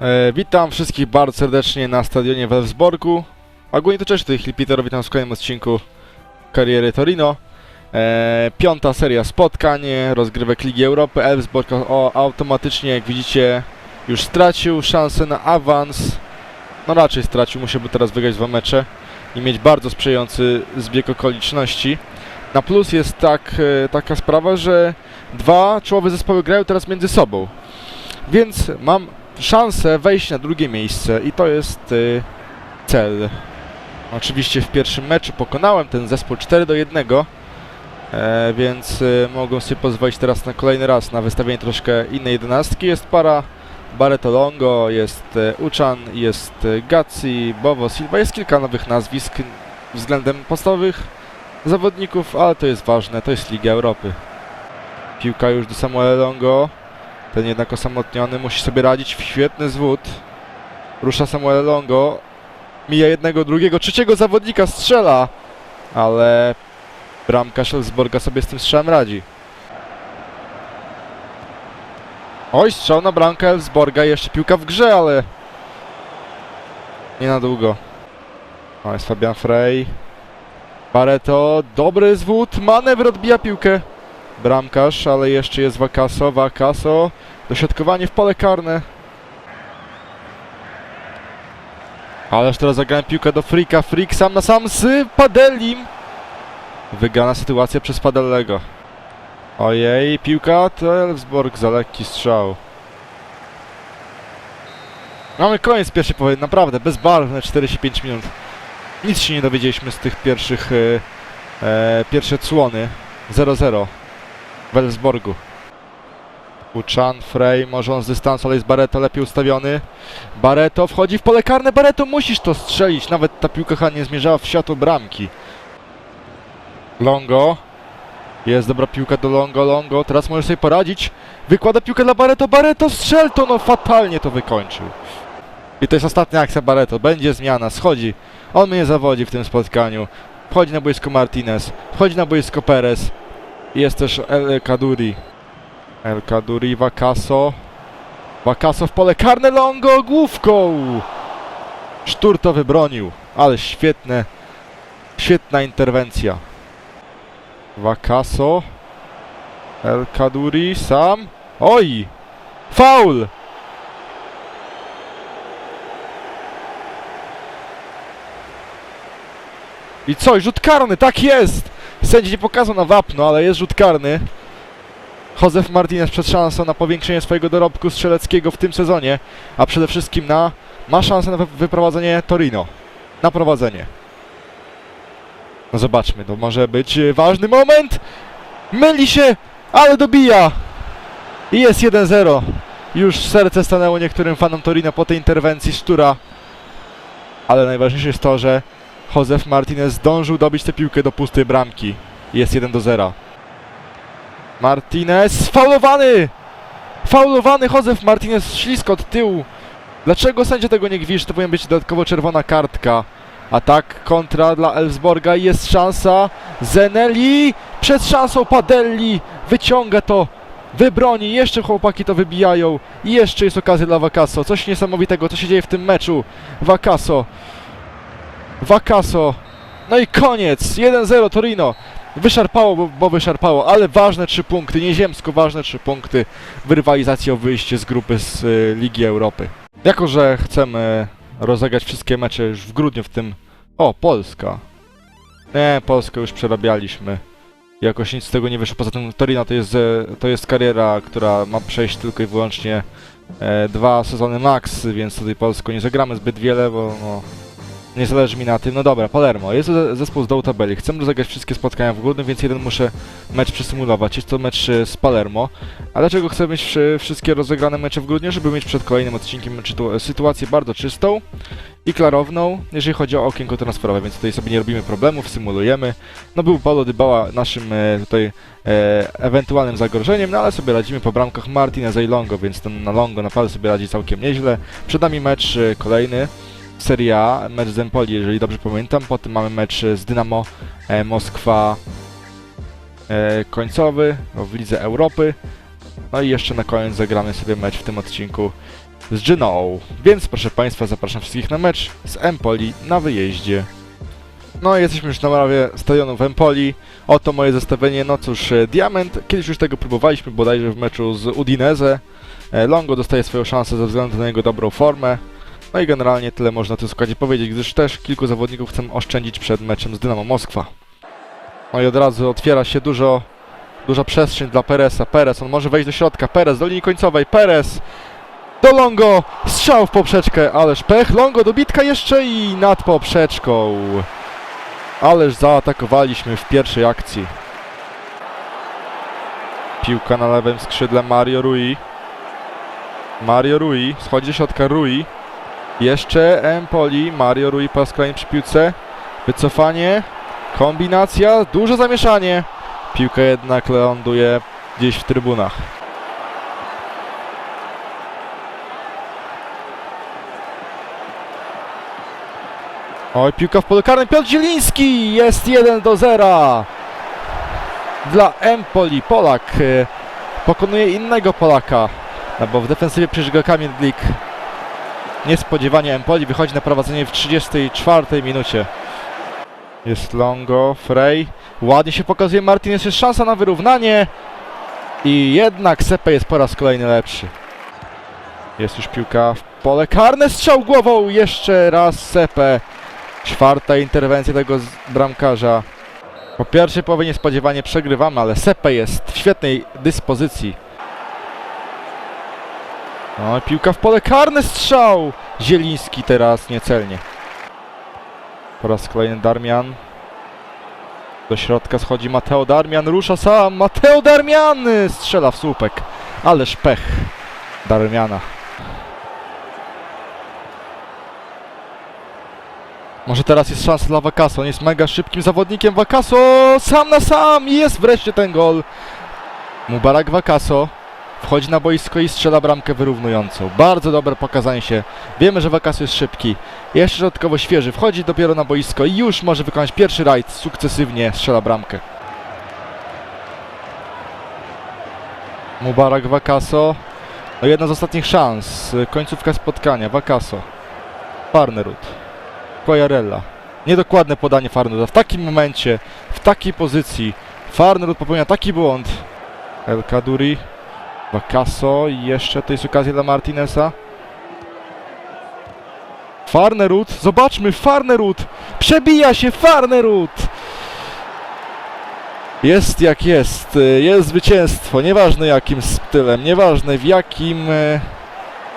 E, witam wszystkich bardzo serdecznie na stadionie w Elfsborgu. Ogólnie to cześć, tutaj Hilpiter, witam w kolejnym odcinku kariery Torino. E, piąta seria spotkań, rozgrywek Ligi Europy. Elfsborg o, automatycznie, jak widzicie, już stracił szansę na awans. No raczej stracił, musiałby teraz wygrać dwa mecze i mieć bardzo sprzyjający zbieg okoliczności. Na plus jest tak, e, taka sprawa, że dwa czołowe zespoły grają teraz między sobą. Więc mam szansę wejść na drugie miejsce i to jest y, cel. Oczywiście w pierwszym meczu pokonałem ten zespół 4 do 1, e, więc y, mogą sobie pozwolić teraz na kolejny raz na wystawienie troszkę innej jedenastki. Jest para Barreto Longo, jest y, Uchan, jest Gazzi, Bovo Silva, jest kilka nowych nazwisk względem podstawowych zawodników, ale to jest ważne, to jest Liga Europy. Piłka już do Samuela Longo. Ten jednak osamotniony musi sobie radzić. Świetny zwód. Rusza Samuel Longo. Mija jednego, drugiego, trzeciego zawodnika, strzela. Ale bramkarz Elfsborga sobie z tym strzałem radzi. Oj, strzał na bramkę Elfsborga. Jeszcze piłka w grze, ale nie na długo. O, jest Fabian Frey. Barreto, dobry zwód. Manewr odbija piłkę bramkarz, ale jeszcze jest Wakaso, Wakaso, dośrodkowanie w pole karne. Ależ teraz zagrałem piłkę do Frika, Frik sam na sam z Padellim. Wygrana sytuacja przez Padellego. Ojej, piłka to Elfsborg za lekki strzał. Mamy koniec pierwszej połowy, naprawdę bezbarwne 45 minut. Nic się nie dowiedzieliśmy z tych pierwszych, e, e, pierwsze cłony. 0-0 w Elfsborgu. Uchan, Frey, może on z dystansu, ale jest Barreto lepiej ustawiony. Barreto wchodzi w pole karne, Barreto musisz to strzelić, nawet ta piłka chyba nie zmierzała w światło bramki. Longo. Jest dobra piłka do Longo, Longo, teraz możesz sobie poradzić. Wykłada piłkę dla Barreto, Barreto strzel to, no fatalnie to wykończył. I to jest ostatnia akcja Barreto, będzie zmiana, schodzi. On mnie zawodzi w tym spotkaniu. Wchodzi na boisko Martinez, wchodzi na boisko Perez. Jest też El Kaduri. El Kaduri, Wakaso. Wakaso w pole karne, Longo główką! Sztur to wybronił, ale świetne, świetna interwencja. Wakaso. El Kaduri sam. Oj! Faul! I co? Rzut karny, tak jest! Sędzi nie pokazał na wapno, ale jest rzut karny. Józef Martinez przed szansą na powiększenie swojego dorobku strzeleckiego w tym sezonie, a przede wszystkim na ma szansę na wy- wyprowadzenie Torino. Na prowadzenie. No zobaczmy, to może być e, ważny moment. Myli się, ale dobija. I jest 1-0. Już serce stanęło niektórym fanom Torino po tej interwencji Sztura. Ale najważniejsze jest to, że Józef Martinez zdążył dobić tę piłkę do pustej bramki. Jest 1 do 0. Martinez faulowany! Faulowany Józef Martinez ślisko od tyłu. Dlaczego sędzia tego nie gwizdzi? To powinna być dodatkowo czerwona kartka. Atak kontra dla Elfsborga. Jest szansa. Zeneli przed szansą Padelli. Wyciąga to. Wybroni. Jeszcze chłopaki to wybijają. I jeszcze jest okazja dla Wakaso. Coś niesamowitego, co się dzieje w tym meczu. Wakaso. Wakaso. No i koniec. 1-0 Torino. Wyszarpało, bo, bo wyszarpało, ale ważne trzy punkty, nieziemsko ważne trzy punkty w rywalizacji o wyjście z grupy z y, Ligi Europy. Jako, że chcemy rozegrać wszystkie mecze już w grudniu w tym... O, Polska. Nie, Polskę już przerabialiśmy. Jakoś nic z tego nie wyszło. Poza tym Torino to jest, e, to jest kariera, która ma przejść tylko i wyłącznie e, dwa sezony max, więc tutaj Polską nie zagramy zbyt wiele, bo no, nie zależy mi na tym. No dobra, Palermo. Jest zespół z dołu tabeli. Chcemy rozegrać wszystkie spotkania w grudniu, więc jeden muszę mecz przesymulować. Jest to mecz e, z Palermo. A dlaczego chcę mieć e, wszystkie rozegrane mecze w grudniu? Żeby mieć przed kolejnym odcinkiem czytu- sytuację bardzo czystą i klarowną, jeżeli chodzi o okienko transferowe, więc tutaj sobie nie robimy problemów, symulujemy. No był Paulo Dybala naszym e, tutaj e, ewentualnym zagrożeniem, no ale sobie radzimy po bramkach Martineza i Longo, więc ten na Longo naprawdę sobie radzi całkiem nieźle. Przed nami mecz e, kolejny. Serie A, mecz z Empoli, jeżeli dobrze pamiętam. Potem mamy mecz z Dynamo e, Moskwa e, końcowy w Lidze Europy. No i jeszcze na koniec zagramy sobie mecz w tym odcinku z Genoą. Więc proszę Państwa, zapraszam wszystkich na mecz z Empoli na wyjeździe. No jesteśmy już na prawie stadionu w Empoli. Oto moje zestawienie. No cóż, e, Diament, kiedyś już tego próbowaliśmy bodajże w meczu z Udinese. Longo dostaje swoją szansę ze względu na jego dobrą formę. No i generalnie tyle można w tym składzie powiedzieć, gdyż też kilku zawodników chcę oszczędzić przed meczem z Dynamo Moskwa. No i od razu otwiera się dużo, duża przestrzeń dla Peresa. Perez, on może wejść do środka. Perez do linii końcowej. Perez do Longo. Strzał w poprzeczkę, ależ pech. Longo dobitka jeszcze i nad poprzeczką. Ależ zaatakowaliśmy w pierwszej akcji. Piłka na lewym skrzydle Mario Rui. Mario Rui, schodzi do środka Rui. Jeszcze Empoli, Mario Rui po przy piłce. Wycofanie, kombinacja, duże zamieszanie. Piłka jednak ląduje gdzieś w trybunach. Oj, piłka w polu karnym, Piotr Zieliński! Jest 1 do 0 dla Empoli. Polak e, pokonuje innego Polaka, no bo w defensywie przeżyga Kamil Glik. Niespodziewanie Empoli wychodzi na prowadzenie w 34 minucie. Jest Longo, Frey. Ładnie się pokazuje Martinez, jest szansa na wyrównanie. I jednak Sepe jest po raz kolejny lepszy. Jest już piłka w pole karne, strzał głową, jeszcze raz Sepe. Czwarta interwencja tego bramkarza. Po pierwszej połowie niespodziewanie przegrywamy, ale Sepe jest w świetnej dyspozycji. No, piłka w pole karne, strzał! Zieliński teraz niecelnie. Po raz kolejny Darmian. Do środka schodzi Mateo Darmian, rusza sam. Mateo Darmian strzela w słupek. Ależ pech Darmiana. Może teraz jest szansa dla Wakaso. On jest mega szybkim zawodnikiem. Wakaso sam na sam. Jest wreszcie ten gol. Mubarak Wakaso wchodzi na boisko i strzela bramkę wyrównującą. Bardzo dobre pokazanie się. Wiemy, że Wakaso jest szybki. Jeszcze dodatkowo świeży. Wchodzi dopiero na boisko i już może wykonać pierwszy rajd. Sukcesywnie strzela bramkę. Mubarak Wakaso. No jedna z ostatnich szans. Końcówka spotkania. Wakaso. Farnerud. Quagliarella. Niedokładne podanie Farneruda. W takim momencie, w takiej pozycji Farnerud popełnia taki błąd. El Kaduri. Wakaso i jeszcze to jest okazja dla Martineza. Farnerud, zobaczmy, Farnerud! Przebija się Farnerud! Jest jak jest, y, jest zwycięstwo, nieważne jakim stylem, nieważne w jakim e,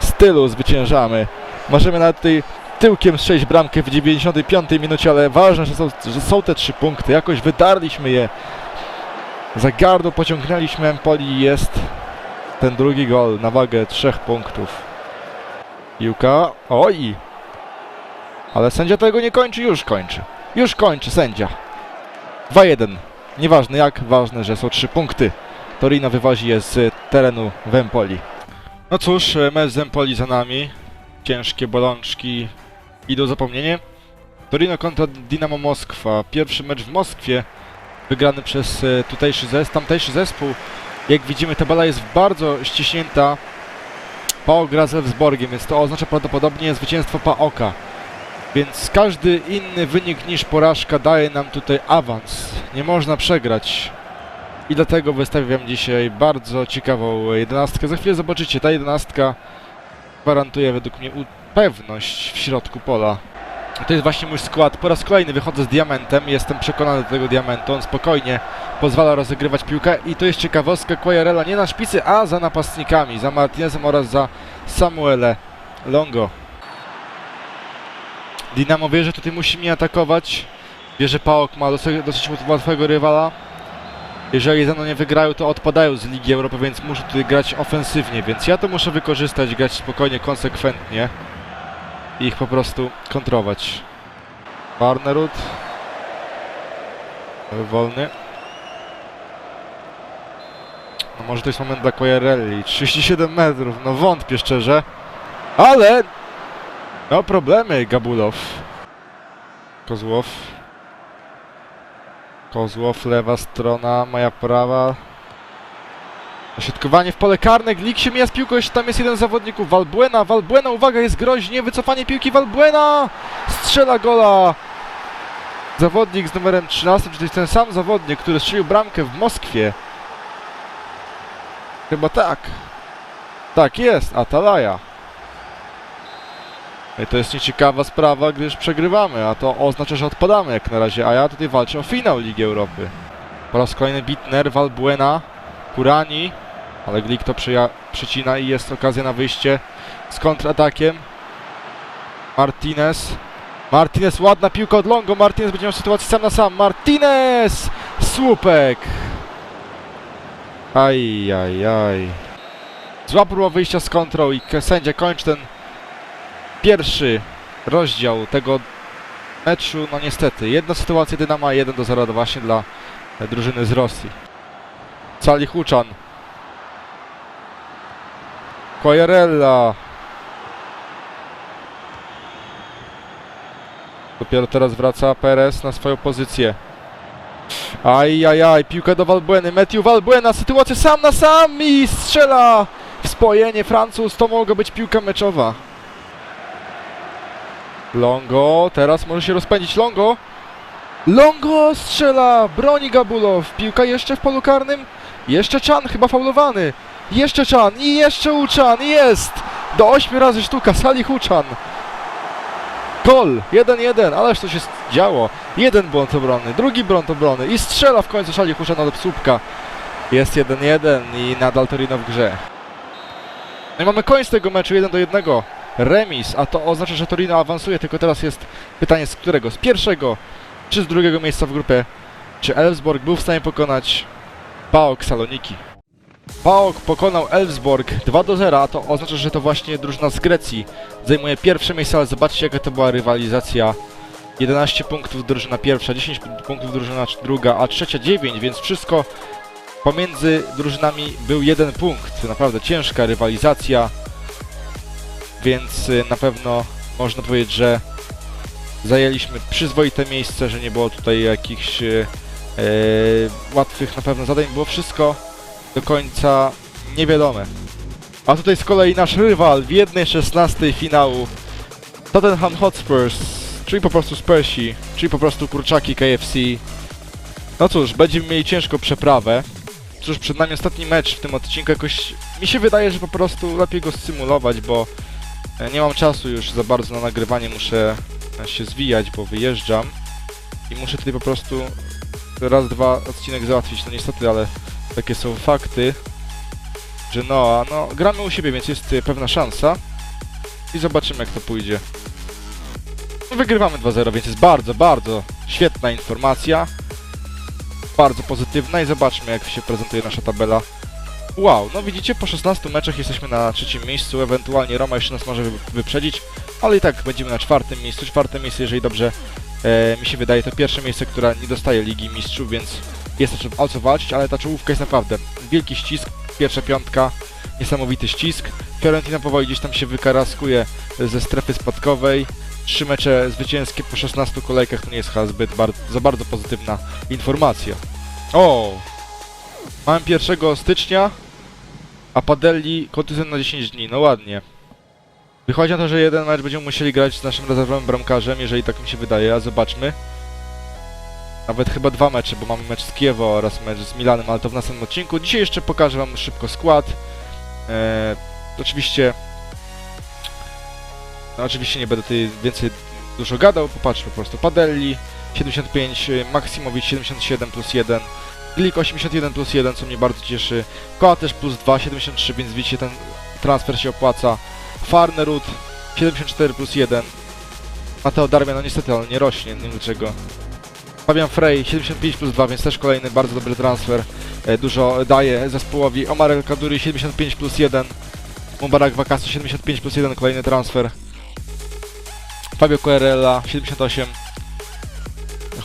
stylu zwyciężamy. Możemy nawet tutaj tyłkiem strzelić bramkę w 95 minucie, ale ważne, że są, że są te trzy punkty. Jakoś wydarliśmy je. Za gardło pociągnęliśmy Empoli i jest ten drugi gol na wagę trzech punktów. Piłka. Oj! Ale sędzia tego nie kończy, już kończy. Już kończy sędzia. 2-1. Nieważne jak, ważne, że są trzy punkty. Torino wywozi je z terenu w Empoli. No cóż, e, mecz z Empoli za nami. Ciężkie bolączki i do zapomnienia. Torino kontra Dynamo Moskwa. Pierwszy mecz w Moskwie, wygrany przez e, tutejszy zespół, tamtejszy zespół. Jak widzimy, tabela jest bardzo ściśnięta. PAOK gra z Elfsborgiem, więc to oznacza prawdopodobnie zwycięstwo PAOKa. Więc każdy inny wynik niż porażka daje nam tutaj awans. Nie można przegrać. I dlatego wystawiam dzisiaj bardzo ciekawą jedenastkę. Za chwilę zobaczycie, ta jedenastka gwarantuje według mnie pewność w środku pola. To jest właśnie mój skład. Po raz kolejny wychodzę z diamentem. Jestem przekonany do tego diamentu. On spokojnie pozwala rozegrywać piłkę. I to jest ciekawostka Quagliarella nie na szpicy, a za napastnikami. Za Martinezem oraz za Samuele Longo. Dinamo wie, że tutaj musi mnie atakować. Wie, że PAOK ma dosyć, dosyć łatwego rywala. Jeżeli ze mną nie wygrają, to odpadają z Ligi Europy, więc muszę tutaj grać ofensywnie, więc ja to muszę wykorzystać, grać spokojnie, konsekwentnie i ich po prostu kontrować. Barnerud. Wolny. No może to jest moment dla Quagliarelli. 37 metrów, no wątpię szczerze. Ale... No problemy, Gabulow. Kozłow. Kozłow, lewa strona, moja prawa. Ośrodkowanie w pole karne, Glik się mija z piłką, jeszcze tam jest jeden z zawodników, Valbuena, Valbuena, uwaga, jest groźnie, wycofanie piłki, Valbuena! Strzela gola! Zawodnik z numerem 13, czyli ten sam zawodnik, który strzelił bramkę w Moskwie. Chyba tak. Tak jest, Atalaja. I to jest nieciekawa sprawa, gdyż przegrywamy, a to oznacza, że odpadamy jak na razie, a ja tutaj walczę o finał Ligi Europy. Po raz kolejny Bitner, Valbuena, Kurani, ale Glik to przycina i jest okazja na wyjście z kontratakiem. Martinez. Martinez, ładna piłka od Longo. Martinez będzie miał sytuację sam na sam. Martinez! Słupek! Aj, aj, aj. Zła próba wyjścia z kontrą i sędzia kończy ten pierwszy rozdział tego meczu. No niestety, jedna sytuacja Dynama 1 do 0 właśnie dla drużyny z Rosji. Cali Huczan. Quagliarella. Dopiero teraz wraca Perez na swoją pozycję. Aj, aj, aj, piłka do Valbueny, Matthew Valbuena, sytuacja sam na sam i strzela w spojenie Francuz, to mogła być piłka meczowa. Longo, teraz może się rozpędzić. Longo. Longo strzela, broni Gabulow, piłka jeszcze w polu karnym, jeszcze Chan chyba faulowany, jeszcze Chan i jeszcze Uchan, jest! Do 8 razy sztuka, Sali Huchan. Gol, 1-1, ależ to się działo. Jeden błąd obrony, drugi błąd obrony i strzela w końcu Szali Huszana do słupka. Jest 1-1 i nadal Torino w grze. No i mamy koniec tego meczu 1 do 1. Remis, a to oznacza, że Torino awansuje, tylko teraz jest pytanie z którego? Z pierwszego czy z drugiego miejsca w grupie? Czy Elfsborg był w stanie pokonać PAOK Saloniki? PAOK pokonał Elfsborg 2 do 0, a to oznacza, że to właśnie drużyna z Grecji zajmuje pierwsze miejsce, ale zobaczcie jaka to była rywalizacja 11 punktów drużyna pierwsza, 10 punktów drużyna druga, a trzecia 9, więc wszystko pomiędzy drużynami był jeden punkt. Naprawdę ciężka rywalizacja, więc y, na pewno można powiedzieć, że zajęliśmy przyzwoite miejsce, że nie było tutaj jakichś e, łatwych na pewno zadań, było wszystko do końca niewiadome. A tutaj z kolei nasz rywal w 1.16 finału Tottenham Hotspurs, czyli po prostu Spursi, czyli po prostu kurczaki KFC. No cóż, będziemy mieli ciężką przeprawę. Cóż, przed nami ostatni mecz w tym odcinku. Jakoś mi się wydaje, że po prostu lepiej go symulować, bo e, nie mam czasu już za bardzo na nagrywanie. Muszę e, się zwijać, bo wyjeżdżam i muszę tutaj po prostu raz, dwa odcinek załatwić. No niestety, ale takie są fakty, że no, no, gramy u siebie, więc jest e, pewna szansa i zobaczymy jak to pójdzie. Wygrywamy 2-0, więc jest bardzo, bardzo świetna informacja. Bardzo pozytywna i zobaczmy jak się prezentuje nasza tabela. Wow, no widzicie, po 16 meczach jesteśmy na trzecim miejscu, ewentualnie Roma jeszcze nas może wy- wyprzedzić, ale i tak będziemy na czwartym miejscu. Czwarte miejsce, jeżeli dobrze e, mi się wydaje, to pierwsze miejsce, które nie dostaje Ligi Mistrzów, więc jest o co walczyć, ale ta czołówka jest naprawdę wielki ścisk, pierwsza piątka, niesamowity ścisk. Fiorentina powoli gdzieś tam się wykaraskuje ze strefy spadkowej. Trzy mecze zwycięskie po 16 kolejkach to nie jest chyba zbyt bar za bardzo pozytywna informacja. O! Mamy 1 stycznia, a Padelli kontuzję na 10 dni, no ładnie. Wychodzi na to, że jeden mecz będziemy musieli grać z naszym rezerwowym bramkarzem, jeżeli tak mi się wydaje, a zobaczmy. Nawet chyba dwa mecze, bo mamy mecz z Kiewem oraz mecz z Milanem, ale to w następnym odcinku. Dzisiaj jeszcze pokażę wam szybko skład. Eee, oczywiście no, oczywiście nie będę tutaj więcej dużo gadał, popatrzmy po prostu. Padelli 75, y, Maksimowicz 77 plus 1, Glik 81 plus 1, co mnie bardzo cieszy. Koa też plus 2, 73, więc widzicie ten transfer się opłaca. Farnerud 74 plus 1. Mateo Darmian, no niestety, ale nie rośnie, nie wiem dlaczego. Fabian Frey 75 plus 2, więc też kolejny bardzo dobry transfer. E, Dużo daje zespołowi. Omar El Kaduri 75 plus 1. Mubarak Wakasi 75 plus 1, kolejny transfer. Fabio Querella 78.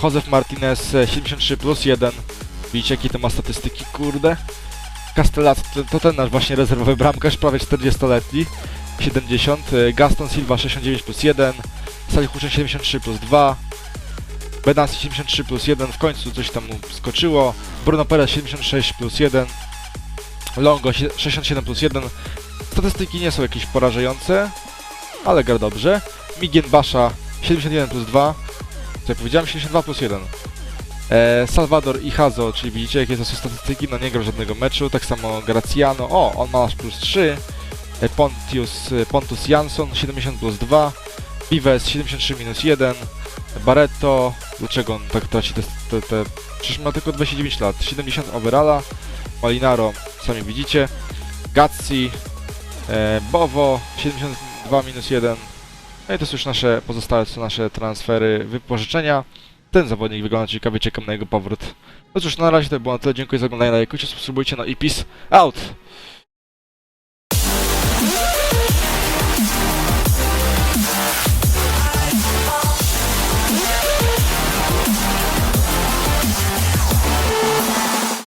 Josef Martinez e, 73 plus 1. Widzicie jakie to ma statystyki, kurde. Castellat to, to ten nasz właśnie rezerwowy bramkarz, prawie 40-letni. 70. e, Gaston Silva 69 plus 1. Salihuszyn 73 plus 2. Benassi 73 plus 1. W końcu coś tam mu skoczyło. Bruno Perez 76 plus 1. Longo sie- 67 plus 1. Statystyki nie są jakieś porażające, ale gra dobrze. Migien Basha 71 plus 2. Co ja powiedziałem? 72 plus 1. E, Salvador i Hazo, czyli widzicie jakie to są statystyki, no nie grał żadnego meczu, tak samo Graciano, o, on ma aż plus 3, e, Pontius, e, Pontus Jansson 70 plus 2, Vives 73 minus 1, Barretto, dlaczego on tak traci te, te, te przecież ma tylko 29 lat, 70 overalla, Malinaro, sami widzicie, Gazzi, e, Bowo 72 minus 1, no i to są już nasze pozostałe, są nasze transfery, wypożyczenia. Ten zawodnik wygląda ciekawie, czekam na jego powrót. No cóż, na razie to było na tyle, dziękuję za oglądanie, lajkujcie, subskrybujcie, no i peace out!